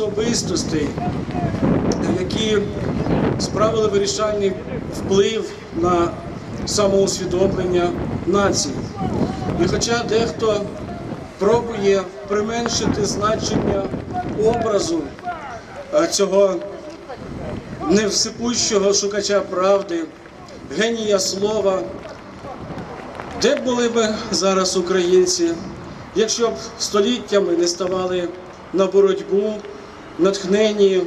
особистостей, які справили вирішальний вплив на самоусвідомлення нації. І хоча дехто пробує применшити значення образу е, цього невсипущого шукача правди, генія слова, де б були б зараз українці, якщо б століттями не ставали на боротьбу, натхнені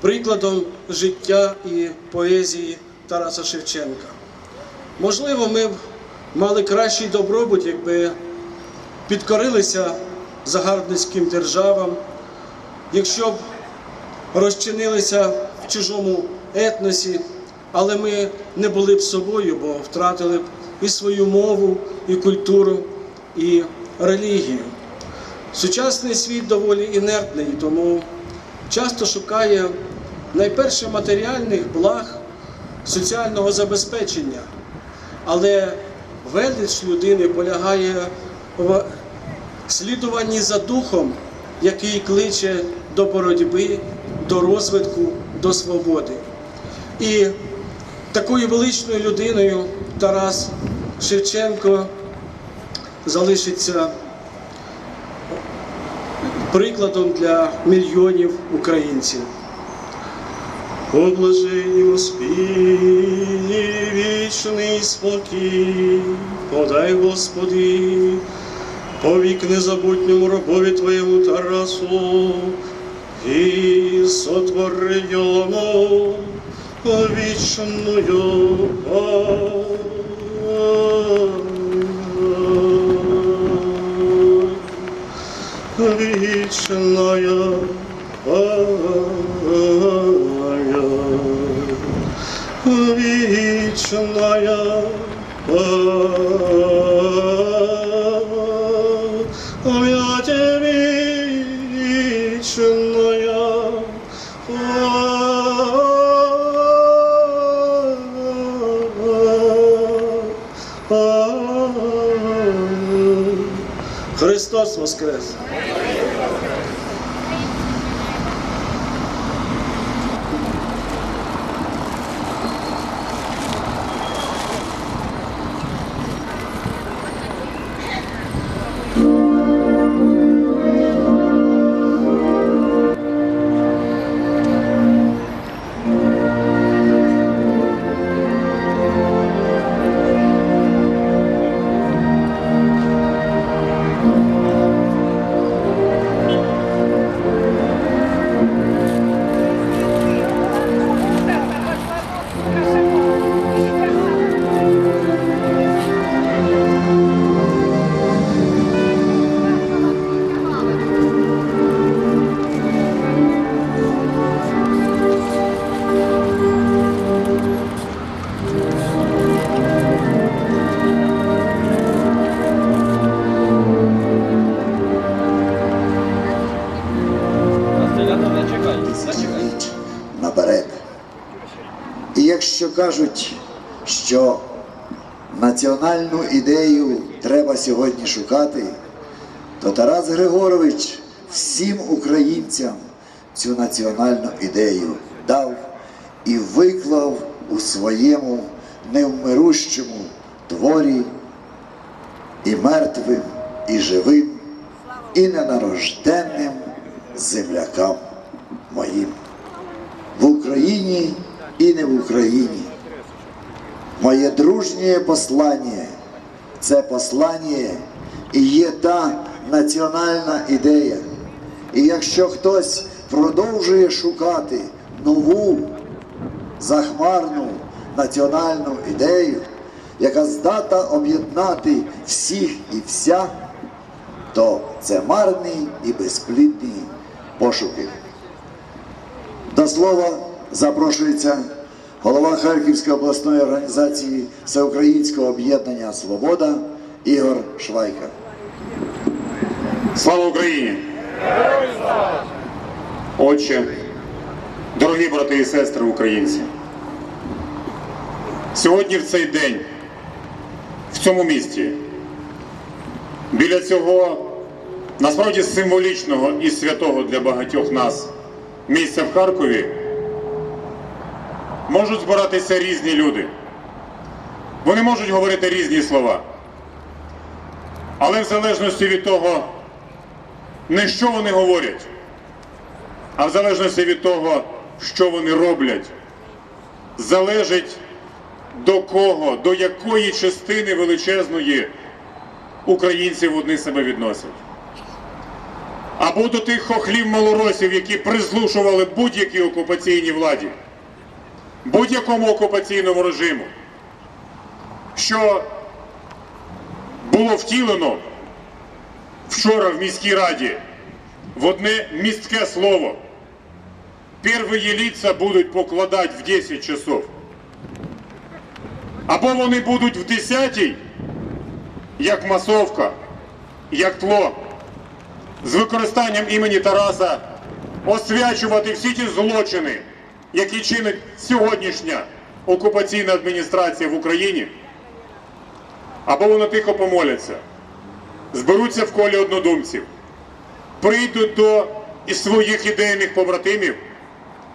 прикладом життя і поезії Тараса Шевченка. Можливо, ми б мали кращий добробут, якби підкорилися загарбницьким державам, якщо б розчинилися в чужому етносі, але ми не були б собою, бо втратили б і свою мову, і культуру, і релігію. Сучасний світ доволі інертний, тому часто шукає найперше матеріальних благ соціального забезпечення, але велич людини полягає в слідуванні за духом, який кличе до боротьби, до розвитку, до свободи. І такою величною людиною Тарас Шевченко залишиться прикладом для мільйонів українців. О блаженні вічний спокій, подай, Господи, повік незабутньому рабові Твоєму Тарасу, і сотвори йому вічною пам'ять. Вечная вечная память вечная Христос Воскрес! Кажуть, що національну ідею треба сьогодні шукати, то Тарас Григорович всім українцям цю національну ідею дав і виклав у своєму невмирущому творі і мертвим, і живим, і ненарожденним землякам моїм. В Україні і не в Україні. Моє дружнє послання це послання і є та національна ідея. І якщо хтось продовжує шукати нову захмарну національну ідею, яка здатна об'єднати всіх і вся, то це марні і безплідні пошуки. До слова запрошується голова Харківської обласної організації Всеукраїнського об'єднання Свобода Ігор Швайка. Слава Україні! Отче, дорогі брати і сестри українці, сьогодні в цей день, в цьому місті, біля цього насправді символічного і святого для багатьох нас місця в Харкові можуть збиратися різні люди. Вони можуть говорити різні слова. Але в залежності від того, не що вони говорять, а в залежності від того, що вони роблять, залежить до кого, до якої частини величезної українців вони себе відносять. Або до тих хохлів малоросів, які призлушували будь-якій окупаційній владі, будь-якому окупаційному режиму, що було втілено вчора в міській раді в одне містке слово. Первые лица будуть покладати в 10 часов. Або вони будуть в 10, як масовка, як тло, з використанням імені Тараса освячувати всі ті злочини, які чинить сьогоднішня окупаційна адміністрація в Україні. Або вони тихо помоляться, зберуться в колі однодумців, прийдуть до своїх ідейних побратимів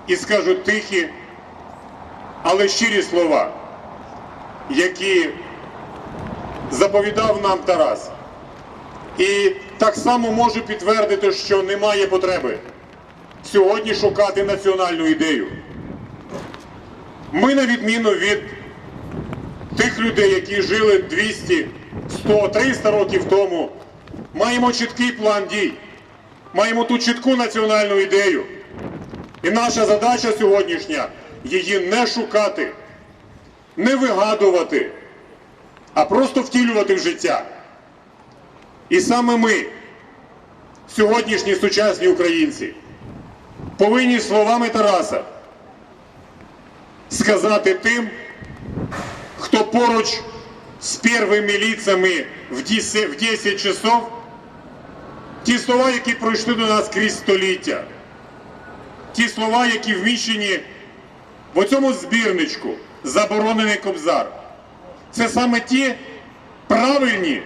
і скажуть тихі, але щирі слова, які заповідав нам Тарас. І так само можу підтвердити, що немає потреби сьогодні шукати національну ідею. Ми, на відміну від тих людей, які жили 200, 100, 300 років тому, маємо чіткий план дій, маємо ту чітку національну ідею. І наша задача сьогоднішня її не шукати, не вигадувати, а просто втілювати в життя. І саме ми, сьогоднішні сучасні українці, повинні словами Тараса сказати тим, хто поруч з первими лицами в 10 часов, ті слова, які пройшли до нас крізь століття, ті слова, які вміщені в цьому збірничку заборонений кобзар. Це саме ті правильні,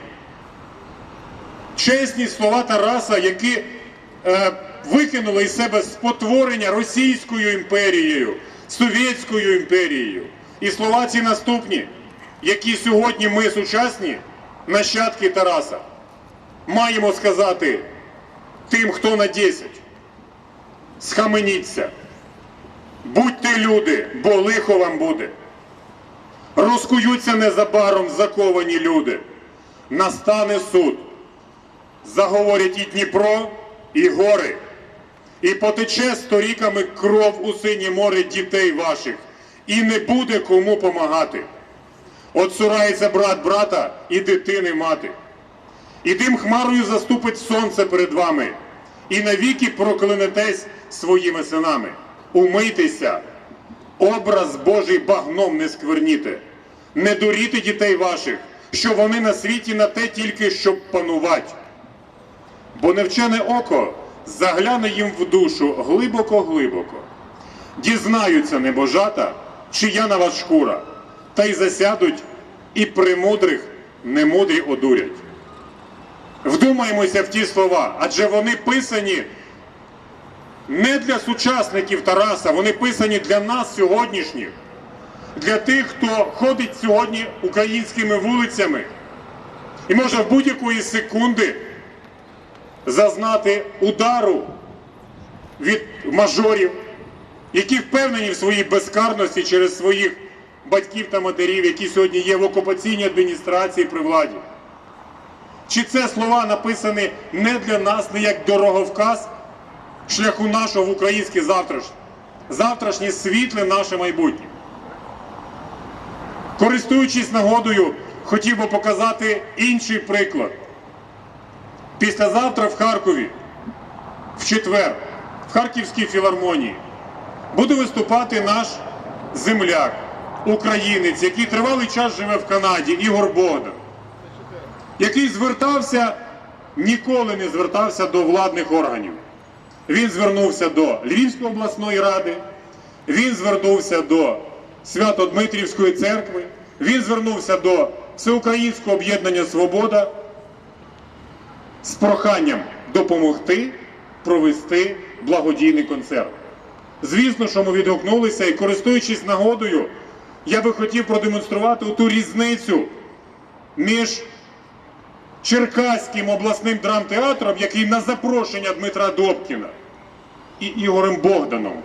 чесні слова Тараса, які е, викинули із себе спотворення Російською імперією, Совєтською імперією. І слова ці наступні, які сьогодні ми сучасні, нащадки Тараса, маємо сказати тим, хто на 10. Схаменіться. Будьте люди, бо лихо вам буде. Розкуються незабаром заковані люди. Настане суд. Заговорять і Дніпро, і гори. І потече сторіками кров у синє море дітей ваших. І не буде кому помагати. От цурається брат брата і дитини мати. І дим хмарою заступить сонце перед вами, і навіки проклянетесь своїми синами. Умийтеся, образ Божий багном не скверніте, не дуріте дітей ваших, що вони на світі на те тільки, щоб панувати. Бо невчене око загляне їм в душу глибоко-глибоко. Дізнаються небожата, чия на вас шкура, та й засядуть, і премудрих немудрі одурять. Вдумаємося в ті слова, адже вони писані не для сучасників Тараса, вони писані для нас сьогоднішніх, для тих, хто ходить сьогодні українськими вулицями і може в будь-якої секунди зазнати удару від мажорів, які впевнені в своїй безкарності через своїх батьків та матерів, які сьогодні є в окупаційній адміністрації при владі. Чи це слова написані не для нас, не як дороговказ шляху нашого в українське завтрашнє, завтрашнє світле наше майбутнє? Користуючись нагодою, хотів би показати інший приклад. Післязавтра в Харкові, в четвер, в Харківській філармонії, буде виступати наш земляк, українець, який тривалий час живе в Канаді, Ігор Богдан який звертався, ніколи не звертався до владних органів. Він звернувся до Львівської обласної ради, він звернувся до Свято-Дмитрівської церкви, він звернувся до Всеукраїнського об'єднання Свобода. З проханням допомогти провести благодійний концерт. Звісно, що ми відгукнулися і користуючись нагодою, я би хотів продемонструвати ту різницю між Черкаським обласним драмтеатром, який на запрошення Дмитра Добкіна, і Ігорем Богданом,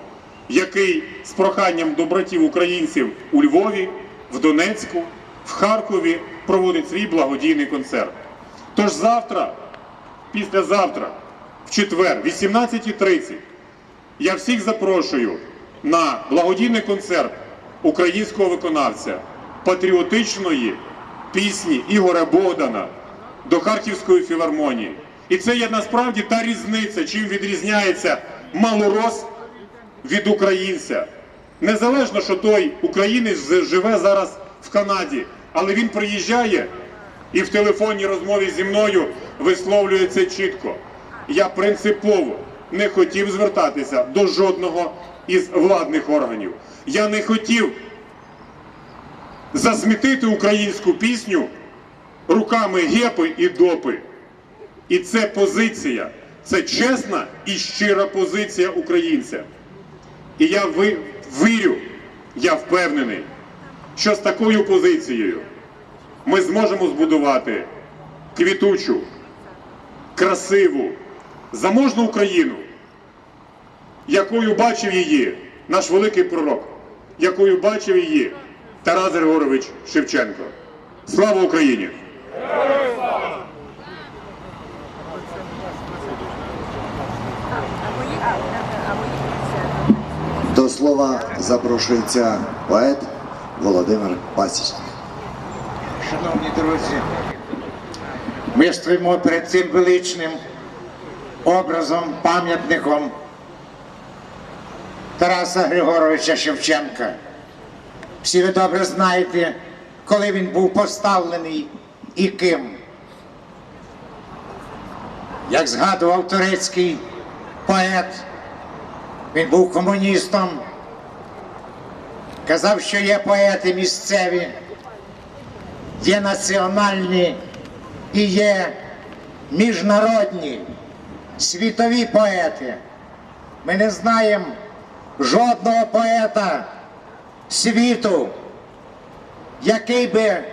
який з проханням до братів українців у Львові, в Донецьку, в Харкові проводить свій благодійний концерт. Тож завтра, післязавтра, в четвер, 18.30, я всіх запрошую на благодійний концерт українського виконавця патріотичної пісні Ігоря Богдана до Харківської філармонії. І це є насправді та різниця, чим відрізняється малорос від українця. Незалежно, що той українець живе зараз в Канаді, але він приїжджає і в телефонній розмові зі мною висловлює це чітко. Я принципово не хотів звертатися до жодного із владних органів. Я не хотів засмітити українську пісню руками гепи і допи. І це позиція, це чесна і щира позиція українця. І я вірю, я впевнений, що з такою позицією ми зможемо збудувати квітучу, красиву, заможну Україну, якою бачив її наш великий пророк, якою бачив її Тарас Григорович Шевченко. Слава Україні! До слова запрошується поет Володимир Пасічник. Шановні друзі, ми стоїмо перед цим величним образом, пам'ятником Тараса Григоровича Шевченка. Всі ви добре знаєте, коли він був поставлений і ким. Як згадував турецький поет, він був комуністом, казав, що є поети місцеві є національні і є міжнародні світові поети. Ми не знаємо жодного поета світу, який би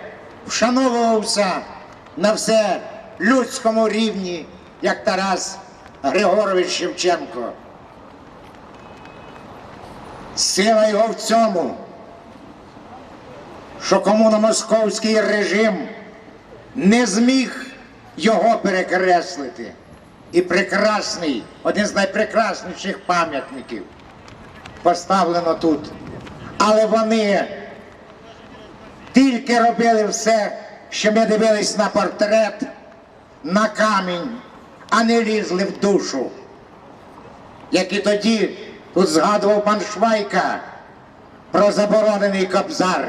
вшановувався на все людському рівні, як Тарас Григорович Шевченко. Сила його в цьому що комуномосковський режим не зміг його перекреслити. І прекрасний, один з найпрекрасніших пам'ятників поставлено тут. Але вони тільки робили все, що ми дивились на портрет, на камінь, а не лізли в душу. Як і тоді тут згадував пан Швайка про заборонений кобзар.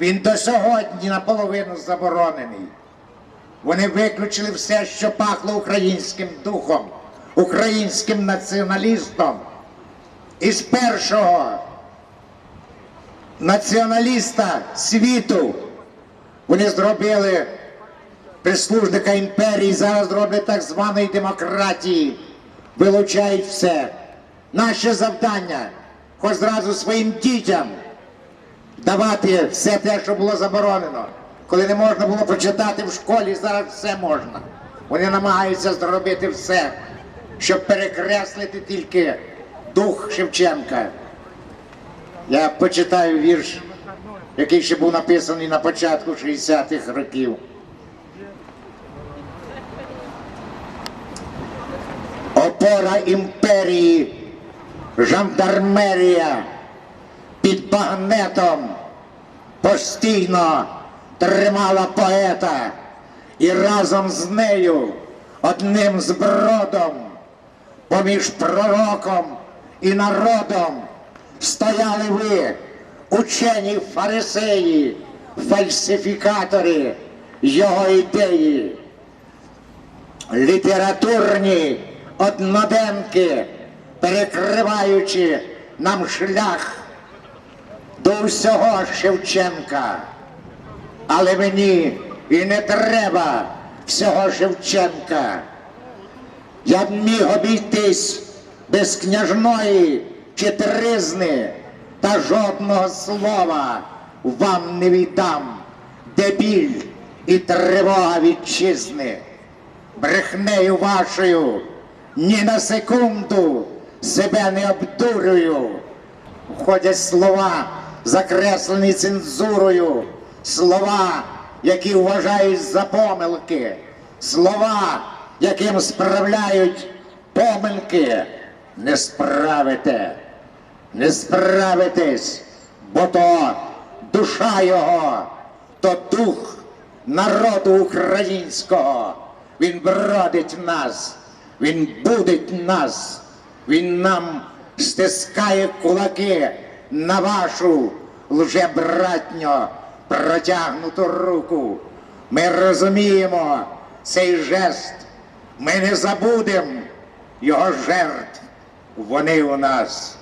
Він до сьогодні наполовину заборонений. Вони виключили все, що пахло українським духом, українським націоналістом. І з першого націоналіста світу вони зробили прислужника імперії, зараз роблять так званої демократії, вилучають все. Наше завдання, хоч зразу своїм дітям давати все те, що було заборонено. Коли не можна було прочитати в школі, зараз все можна. Вони намагаються зробити все, щоб перекреслити тільки дух Шевченка. Я почитаю вірш, який ще був написаний на початку 60-х років. Опора імперії, жандармерія під багнетом постійно тримала поета і разом з нею одним збродом поміж пророком і народом стояли ви, учені фарисеї, фальсифікатори його ідеї, літературні одноденки, перекриваючи нам шлях до всього Шевченка. Але мені і не треба всього Шевченка. Я б міг обійтись без княжної чи тризни, та жодного слова вам не віддам, де біль і тривога вітчизни. Брехнею вашою ні на секунду себе не обдурюю. Входять слова, закреслені цензурою, слова, які вважають за помилки, слова, яким справляють помилки, не справите, не справитесь, бо то душа його, то дух народу українського. Він бродить нас, він будить нас, він нам стискає кулаки на вашу лжебратньо протягнуту руку. Ми розуміємо цей жест, ми не забудемо його жертв. Вони у нас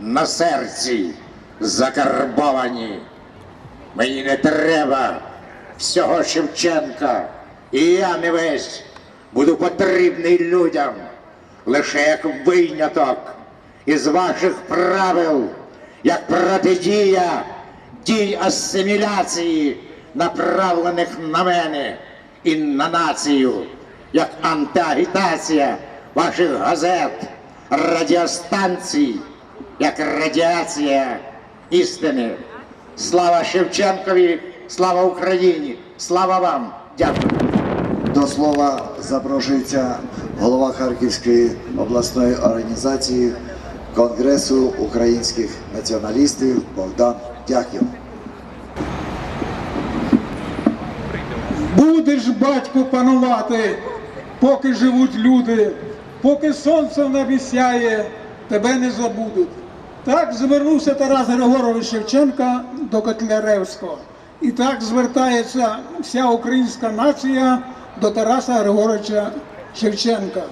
на серці закарбовані. Мені не треба всього Шевченка, і я не весь буду потрібний людям лише як виняток із ваших правил, як протидія дій асиміляції, направлених на мене і на націю, як антиагітація ваших газет, радіостанцій, як радіація істини. Слава Шевченкові, слава Україні, слава вам! Дякую. До слова запрошується голова Харківської обласної організації Конгресу українських націоналістів Богдан Дяків. Будеш, батьку, панувати, поки живуть люди, поки сонце в небі сяє, тебе не забудуть. Так звернувся Тарас Григорович Шевченка до Котляревського. І так звертається вся українська нація до Тараса Григоровича Шевченка,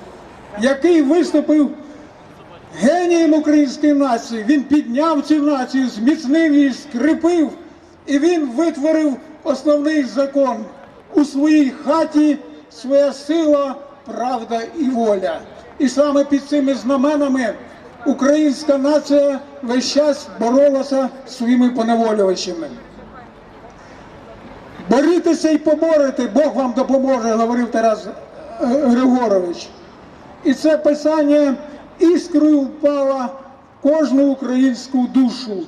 який виступив генієм української нації. Він підняв цю націю, зміцнив її, скріпив, і він витворив основний закон у своїй хаті своя сила, правда і воля. І саме під цими знаменами українська нація весь час боролася зі своїми поневолювачами. Борітеся і поборете, Бог вам допоможе, говорив Тарас е, Григорович. І це писання іскрою впало в кожну українську душу.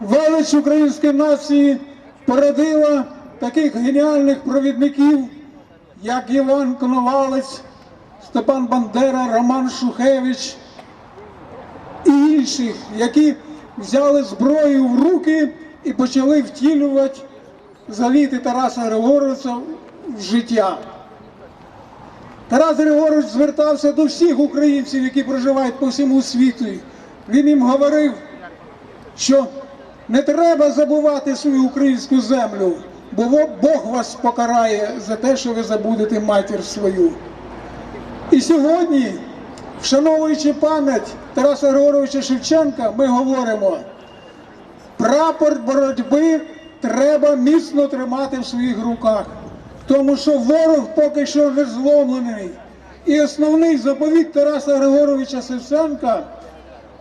Велич української нації породила таких геніальних провідників, як Іван Коновалець, Степан Бандера, Роман Шухевич і інших, які взяли зброю в руки і почали втілювати завіти Тараса Григоровича в життя. Тарас Григорович звертався до всіх українців, які проживають по всьому світу. Він їм говорив, що не треба забувати свою українську землю, бо Бог вас покарає за те, що ви забудете матір свою. І сьогодні, вшановуючи пам'ять Тараса Григоровича Шевченка, ми говоримо, прапор боротьби треба міцно тримати в своїх руках, тому що ворог поки що не зломлений. І основний заповіт Тараса Григоровича Шевченка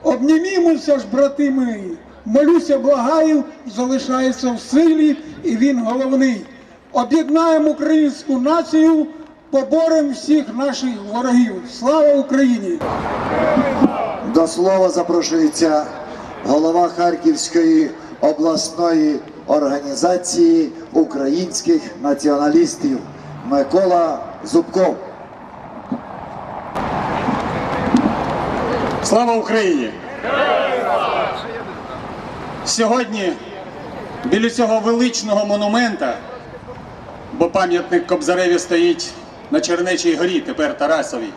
обнімімося ж, брати мої, молюся, благаю, залишається в силі, і він головний. Об'єднаємо українську націю, поборемо всіх наших ворогів. Слава Україні! До слова запрошується голова Харківської обласної організації українських націоналістів Микола Зубков. Слава Україні! Сьогодні біля цього величного монумента, бо пам'ятник Кобзареві стоїть на Чернечій горі, тепер Тарасовій.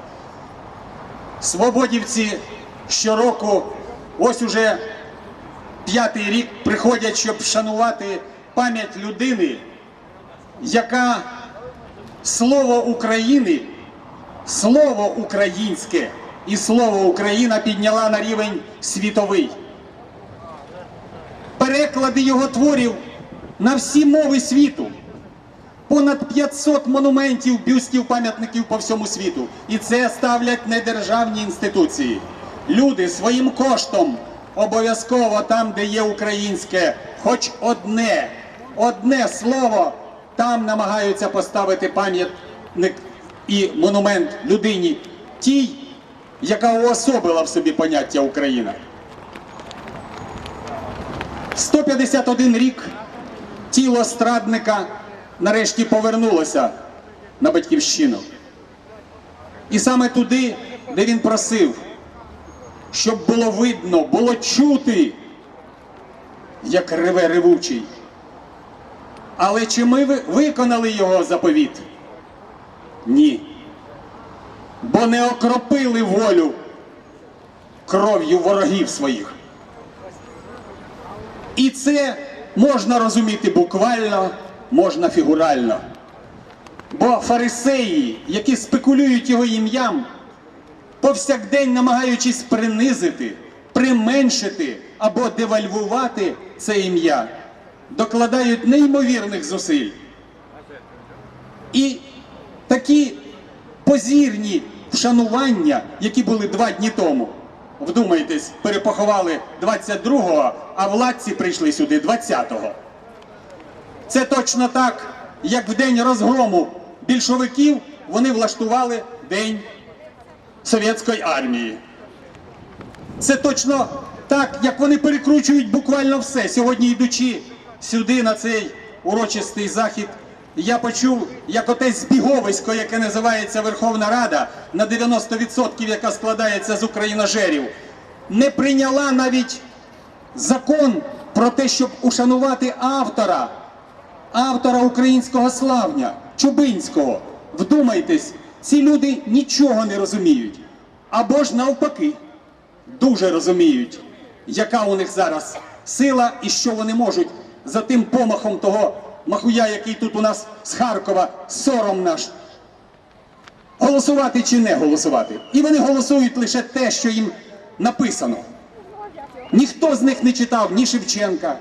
Свободівці щороку, ось уже п'ятий рік приходять, щоб вшанувати пам'ять людини, яка слово України слово українське і слово Україна підняла на рівень світовий. Переклади його творів на всі мови світу. Понад 500 монументів, бюстів, пам'ятників по всьому світу. І це ставлять недержавні інституції. Люди своїм коштом обов'язково там, де є українське, хоч одне, одне слово, там намагаються поставити пам'ятник і монумент людині тій, яка уособила в собі поняття Україна. 151 рік тіло страдника нарешті повернулося на батьківщину. І саме туди, де він просив, щоб було видно, було чути, як реве ревучий. Але чи ми виконали його заповіт? Ні. Бо не окропили волю кров'ю ворогів своїх. І це можна розуміти буквально, можна фігурально. Бо фарисеї, які спекулюють його ім'ям, повсякдень намагаючись принизити, применшити або девальвувати це ім'я, докладають неймовірних зусиль. І такі позірні вшанування, які були два дні тому, вдумайтесь, перепоховали 22-го, а владці прийшли сюди 20-го. Це точно так, як в день розгрому більшовиків вони влаштували День совєтської армії. Це точно так, як вони перекручують буквально все. Сьогодні йдучи сюди на цей урочистий захід, я почув, як отець збіговисько, яке називається Верховна Рада, на 90% яка складається з україножерів, не прийняла навіть закон про те, щоб ушанувати автора, автора українського славня, Чубинського. Вдумайтесь, ці люди нічого не розуміють. Або ж навпаки, дуже розуміють, яка у них зараз сила і що вони можуть за тим помахом того махуя, який тут у нас з Харкова, сором наш. Голосувати чи не голосувати. І вони голосують лише те, що їм написано. Ніхто з них не читав ні Шевченка.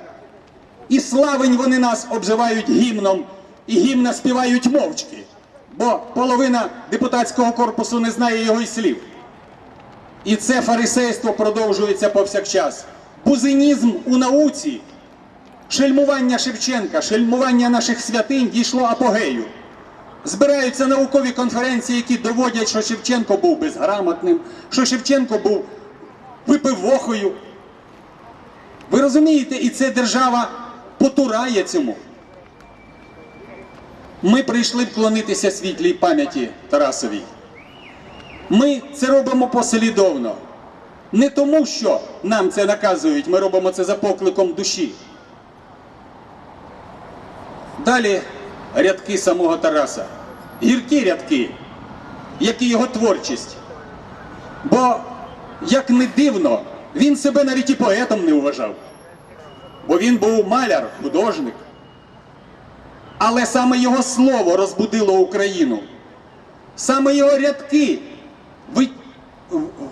І славень вони нас обзивають гімном, і гімна співають мовчки, бо половина депутатського корпусу не знає його й слів. І це фарисейство продовжується повсякчас. Бузинізм у науці, шельмування Шевченка, шельмування наших святинь дійшло апогею. Збираються наукові конференції, які доводять, що Шевченко був безграмотним, що Шевченко був випивохою. Ви розумієте, і це держава потурає цьому. Ми прийшли вклонитися світлій пам'яті Тарасовій. Ми це робимо послідовно. Не тому, що нам це наказують, ми робимо це за покликом душі. Далі рядки самого Тараса. Гіркі рядки, як і його творчість. Бо, як не дивно, він себе навіть і поетом не вважав. Бо він був маляр, художник. Але саме його слово розбудило Україну. Саме його рядки ви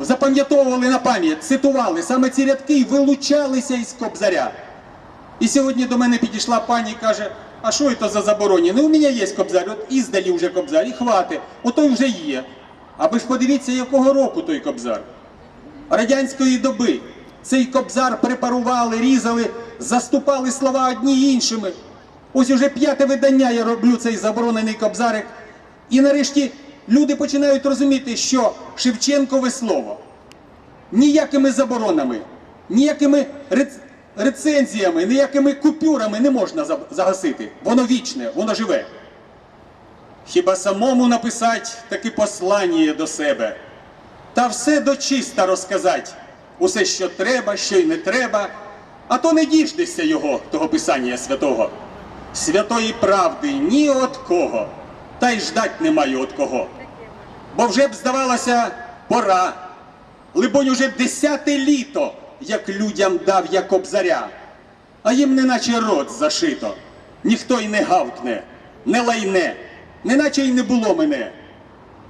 запам'ятовували на пам'ять, цитували. Саме ці рядки вилучалися із кобзаря. І сьогодні до мене підійшла пані і каже: а що це за забороні? Ну, у мене є кобзар, от іздалі вже кобзар, і хвати, ото вже є. А ви ж подивіться, якого року той кобзар. Радянської доби. Цей кобзар препарували, різали, заступали слова одні іншими. Ось уже п'яте видання я роблю цей заборонений кобзарик. І нарешті люди починають розуміти, що Шевченкове слово ніякими заборонами, ніякими рецензіями, ніякими купюрами не можна загасити. Воно вічне, воно живе. Хіба самому написати таке послання до себе, та все дочиста розказати, усе, що треба, що й не треба, а то не діждешся його, того писання святого. Святої правди ні от кого, та й ждать немає от кого. Бо вже б здавалося, пора. Либонь, уже десяте літо, як людям дав я кобзаря, а їм неначе рот зашито, ніхто й не гавкне, не лайне, неначе й не було мене.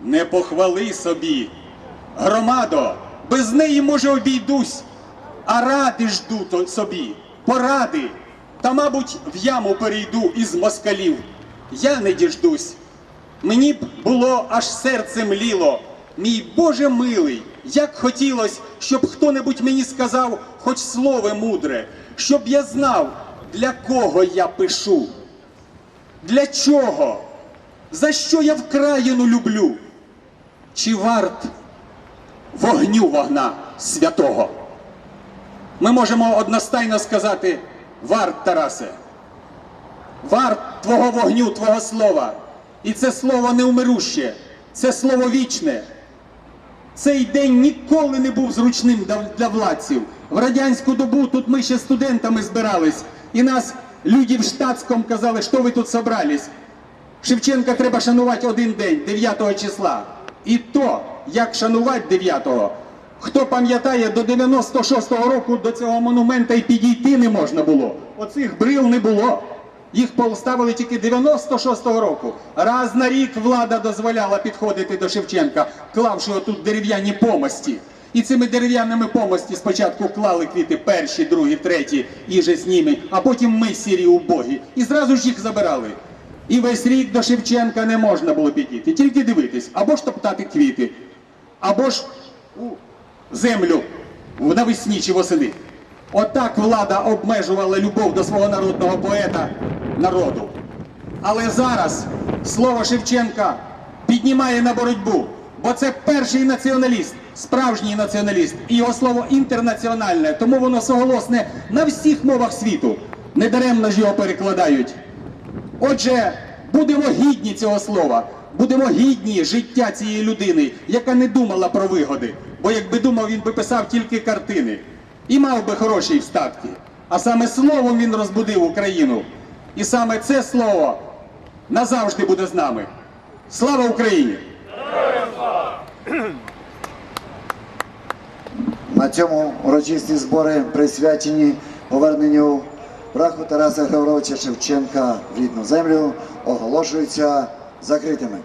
Не похвали собі, громадо, без неї, може, обійдусь, а ради жду собі, поради, та, мабуть, в яму перейду із москалів. я не діждусь. Мені б було аж серце мліло. Мій Боже милий, як хотілось, щоб хто-небудь мені сказав хоч слово мудре, щоб я знав, для кого я пишу. Для чого? За що я вкраїну люблю? Чи варт вогню вогна святого? Ми можемо одностайно сказати варт, Тарасе, варт твого вогню, твого слова. І це слово неумируще, це слово вічне. Цей день ніколи не був зручним для- владців. В радянську добу тут ми ще студентами збирались, і нас люди в штатському казали, що ви тут собрались. Шевченка треба шанувати один день, 9 числа. І то, як шанувати 9-го, хто пам'ятає, до 96-го року до цього монумента і підійти не можна було. Оцих брил не було. Їх поставили тільки 96-го року. Раз на рік влада дозволяла підходити до Шевченка, клавши отут дерев'яні помості. І цими дерев'яними помості спочатку клали квіти перші, другі, треті, і же з ними, а потім ми сірі убогі. І зразу ж їх забирали. І весь рік до Шевченка не можна було підійти, тільки дивитись, або ж топтати квіти, або ж землю навесні чи восени. Отак влада обмежувала любов до свого народного поета народу. Але зараз слово Шевченка піднімає на боротьбу, бо це перший націоналіст, справжній націоналіст, і його слово інтернаціональне, тому воно соголосне на всіх мовах світу. Недаремно ж його перекладають. Отже, будемо гідні цього слова, будемо гідні життя цієї людини, яка не думала про вигоди. Бо якби думав, він би писав тільки картини і мав би хороші встатки. А саме словом він розбудив Україну. І саме це слово назавжди буде з нами. Слава Україні! На цьому урочисті збори присвячені поверненню праху Тараса Григоровича Шевченка в рідну землю оголошуються закритими.